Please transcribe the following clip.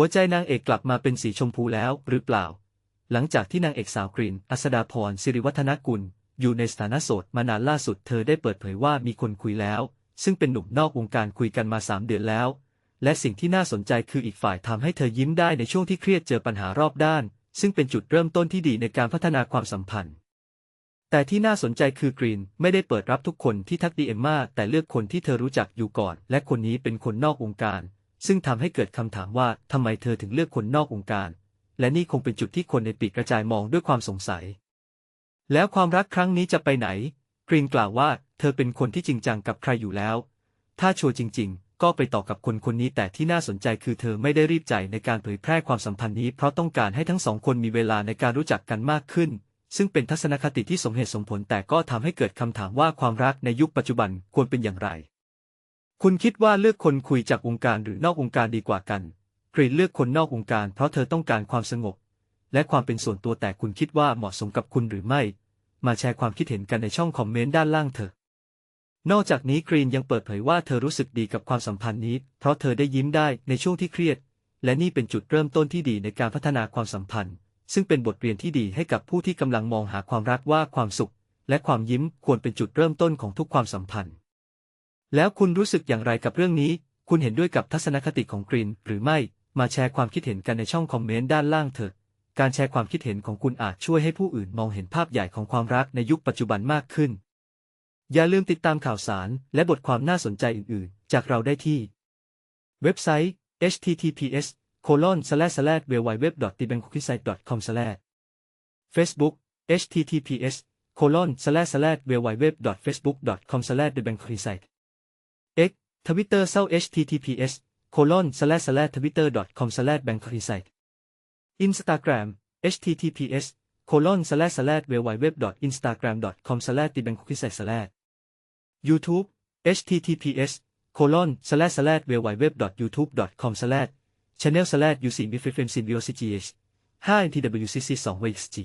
หัวใจนางเอกกลับมาเป็นสีชมพูแล้วหรือเปล่า หลังจากที่นางเอกสาวกรีน อัสดาพรสิริวัฒนกุล อยู่ในสถานะโสดมานานล่าสุดเธอได้เปิดเผยว่ามีคนคุยแล้ว ซึ่งเป็นหนุ่มนอกวงการคุยกันมาสามเดือนแล้ว และสิ่งที่น่าสนใจคืออีกฝ่ายทำให้เธอยิ้มได้ในช่วงที่เครียดเจอปัญหารอบด้าน ซึ่งเป็นจุดเริ่มต้นที่ดีในการพัฒนาความสัมพันธ์ แต่ที่น่าสนใจคือกรีนไม่ได้เปิดรับทุกคนที่ทักดีเอ็มมาแต่เลือกคนที่เธอรู้จักอยู่ก่อน และคนนี้เป็นคนนอกวงการ ซึ่งทำให้เกิดคำถามว่าทำไมเธอถึงเลือกคนนอกวงค์การ และนี่คงเป็นจุดที่คนในปีกกระจายมองด้วยความสงสัย แล้วความรักครั้งนี้จะไปไหน กรีนกล่าวว่า เธอเป็นคนที่จริงจังกับใครอยู่แล้ว ถ้าชัวร์จริง ๆ ก็ไปต่อกับคนคนนี้แต่ที่น่าสนใจคือเธอไม่ได้รีบใจในการเผยแพร่ความสัมพันธ์นี้เพราะต้องการให้ทั้งสองคนมีเวลาในการรู้จักกันมากขึ้น ซึ่งเป็นทัศนคติที่สมเหตุสมผลแต่ก็ทำให้เกิดคำถามว่าความรักในยุคปัจจุบันควรเป็นอย่างไร คุณคิดว่าเลือกคนคุยจากวงการหรือนอกวงการดีกว่ากัน กรีนเลือกคนนอกวงการเพราะเธอต้องการความสงบ และความเป็นส่วนตัวแต่คุณคิดว่าเหมาะสมกับคุณหรือไม่ มาแชร์ความคิดเห็นกันในช่องคอมเมนต์ด้านล่างเถอะ นอกจากนี้กรีนยังเปิดเผยว่าเธอรู้สึกดีกับความสัมพันธ์นี้ เพราะเธอได้ยิ้มได้ในช่วงที่เครียด และนี่เป็นจุดเริ่มต้นที่ดีในการพัฒนาความสัมพันธ์ ซึ่งเป็นบทเรียนที่ดีให้กับผู้ที่กำลังมองหาความรักว่าความสุข และความยิ้มควรเป็นจุดเริ่มต้นของทุกความสัมพันธ์ แล้วคุณรู้สึกอย่างไรกับเรื่องนี้ คุณเห็นด้วยกับทัศนคติของกรีนหรือไม่ มาแชร์ความคิดเห็นกันในช่องคอมเมนต์ด้านล่างเถอะ การแชร์ความคิดเห็นของคุณอาจช่วยให้ผู้อื่นมองเห็นภาพใหญ่ของความรักในยุคปัจจุบันมากขึ้น อย่าลืมติดตามข่าวสารและบทความน่าสนใจอื่น ๆ จากเราได้ที่ เว็บไซต์ https colon slash slash www t b a n k o k i s i t e com slash Facebook https colon slash slash www facebook com slash t b a n k o k i s i t e x Twitter เศร้า https colon slash slash twitter com slash b a n k o k i s i t Instagram https colon slash slash www instagram com slash the b a n k o k i s i t slash YouTube https colon slash slash www youtube com slash channel slash uc m i f f m symbiosis 5 ntwcc 2 wxg